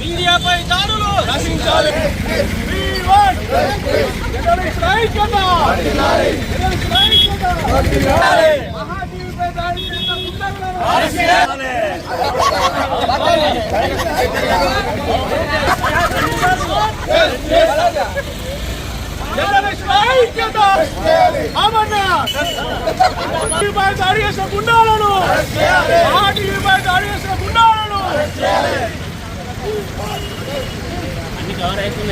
మీడియాపై దాడులు ఐక్యత! మహాజీవిపై దాడి చేసిన గుండెలను! టీవీపై దాడి చేసిన గుండాలను. అన్ని కవర్ దాడి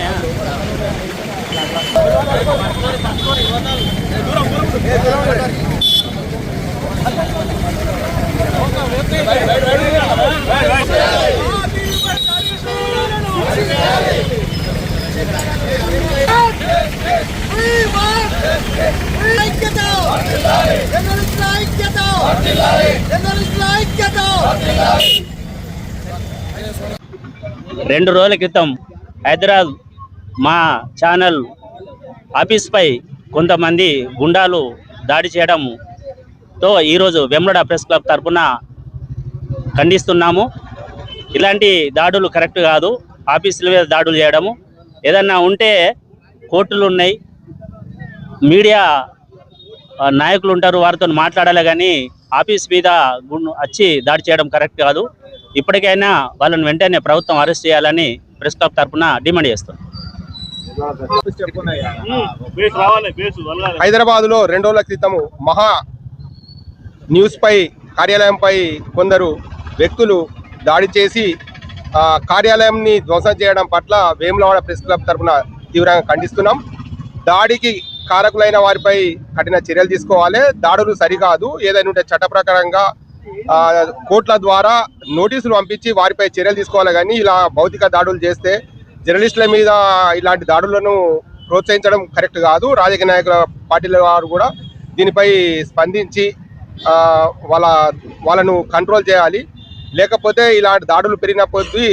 ఐక్యత! ఐక్యత! ఐక్యత! రెండు రోజుల క్రితం హైదరాబాద్ మా ఛానల్ ఆఫీస్పై కొంతమంది గుండాలు దాడి చేయడంతో ఈరోజు వెమ్లడ ప్రెస్ క్లబ్ తరఫున ఖండిస్తున్నాము. ఇలాంటి దాడులు కరెక్ట్ కాదు. ఆఫీసుల మీద దాడులు చేయడము. ఏదన్నా ఉంటే కోర్టులు ఉన్నాయి. మీడియా నాయకులు ఉంటారు. వారితో మాట్లాడాలి కానీ ఆఫీస్ మీద గుండు- వచ్చి దాడి చేయడం కరెక్ట్ కాదు. ఇప్పటికైనా వాళ్ళని వెంటనే ప్రభుత్వం అరెస్ట్ చేయాలని ప్రెస్ క్లబ్ తరఫున డిమాండ్ చేస్తాం హైదరాబాద్లో రెండు రోజుల క్రితము మహా న్యూస్ పై కార్యాలయంపై కొందరు వ్యక్తులు దాడి చేసి కార్యాలయంని ధ్వంసం చేయడం పట్ల వేములవాడ ప్రెస్ క్లబ్ తరఫున తీవ్రంగా ఖండిస్తున్నాం. దాడికి కారకులైన వారిపై కఠిన చర్యలు తీసుకోవాలి. దాడులు సరికాదు. ఏదైనా ఉంటే చట్ట ప్రకారంగా కోర్టుల ద్వారా నోటీసులు పంపించి వారిపై చర్యలు తీసుకోవాలి కానీ ఇలా భౌతిక దాడులు చేస్తే జర్నలిస్టుల మీద ఇలాంటి దాడులను ప్రోత్సహించడం కరెక్ట్ కాదు. రాజకీయ నాయకుల పార్టీల వారు కూడా దీనిపై స్పందించి వాళ్ళ వాళ్ళను కంట్రోల్ చేయాలి. లేకపోతే ఇలాంటి దాడులు పెరిగిన కొద్దీ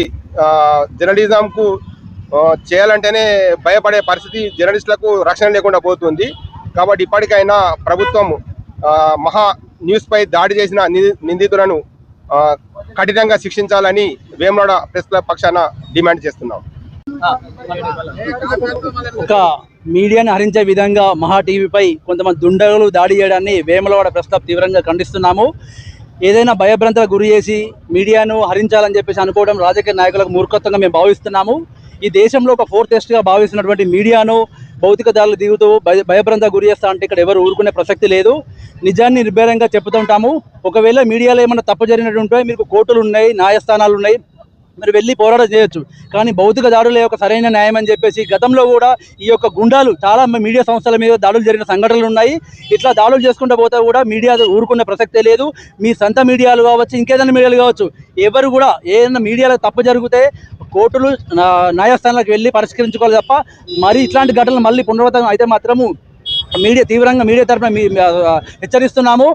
జర్నలిజంకు చేయాలంటేనే భయపడే పరిస్థితి జర్నలిస్టులకు రక్షణ లేకుండా పోతుంది. కాబట్టి ఇప్పటికైనా ప్రభుత్వం మహా న్యూస్పై దాడి చేసిన ని- నిందితులను కఠినంగా శిక్షించాలని వేమనాడ ప్రెస్ క్లబ్ పక్షాన డిమాండ్ చేస్తున్నాం. ఒక మీడియాను హరించే విధంగా మహా టీవీపై కొంతమంది దుండగులు దాడి చేయడాన్ని వేములవాడ ప్రెస్ క్లబ్ తీవ్రంగా ఖండిస్తున్నాము. ఏదైనా భయభ్రాంతలకు గురి చేసి మీడియాను హరించాలని చెప్పేసి అనుకోవడం రాజకీయ నాయకులకు మూర్ఖత్వంగా మేము భావిస్తున్నాము. ఈ దేశంలో ఒక ఫోర్త్ టెస్ట్గా భావిస్తున్నటువంటి మీడియాను భౌతిక దారులు దిగుతూ భయ భయభ్రాంతకు గురి చేస్తా అంటే ఇక్కడ ఎవరు ఊరుకునే ప్రసక్తి లేదు. నిజాన్ని నిర్భయంగా చెప్తుంటాము ఒకవేళ మీడియాలో ఏమైనా తప్పు జరిగినట్టుంటే మీకు కోర్టులు ఉన్నాయి న్యాయస్థానాలు ఉన్నాయి మీరు వెళ్ళి పోరాటం చేయొచ్చు. కానీ భౌతిక దాడులే ఒక సరైన న్యాయం అని చెప్పేసి గతంలో కూడా ఈ యొక్క గుండాలు చాలా మీడియా సంస్థల మీద దాడులు జరిగిన సంఘటనలు ఉన్నాయి. ఇట్లా దాడులు చేసుకుంటూ పోతే కూడా మీడియా ఊరుకునే ప్రసక్తే లేదు. మీ సొంత మీడియాలు కావచ్చు ఇంకేదైనా మీడియాలు కావచ్చు ఎవరు కూడా ఏదైనా మీడియాలో తప్పు జరిగితే కోర్టులు న్యాయస్థానాలకు వెళ్ళి పరిష్కరించుకోవాలి తప్ప మరి ఇట్లాంటి ఘటనలు మళ్ళీ పునరావృతం అయితే మాత్రము మీడియా తీవ్రంగా మీడియా తరఫున మీ హెచ్చరిస్తున్నాము.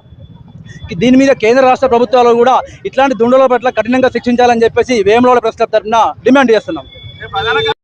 దీని మీద కేంద్ర రాష్ట్ర ప్రభుత్వాలు కూడా ఇట్లాంటి దుండల పట్ల కఠినంగా శిక్షించాలని చెప్పేసి వేములవాడ ప్రెస్ క్లబ్ తరఫున డిమాండ్ చేస్తున్నాం.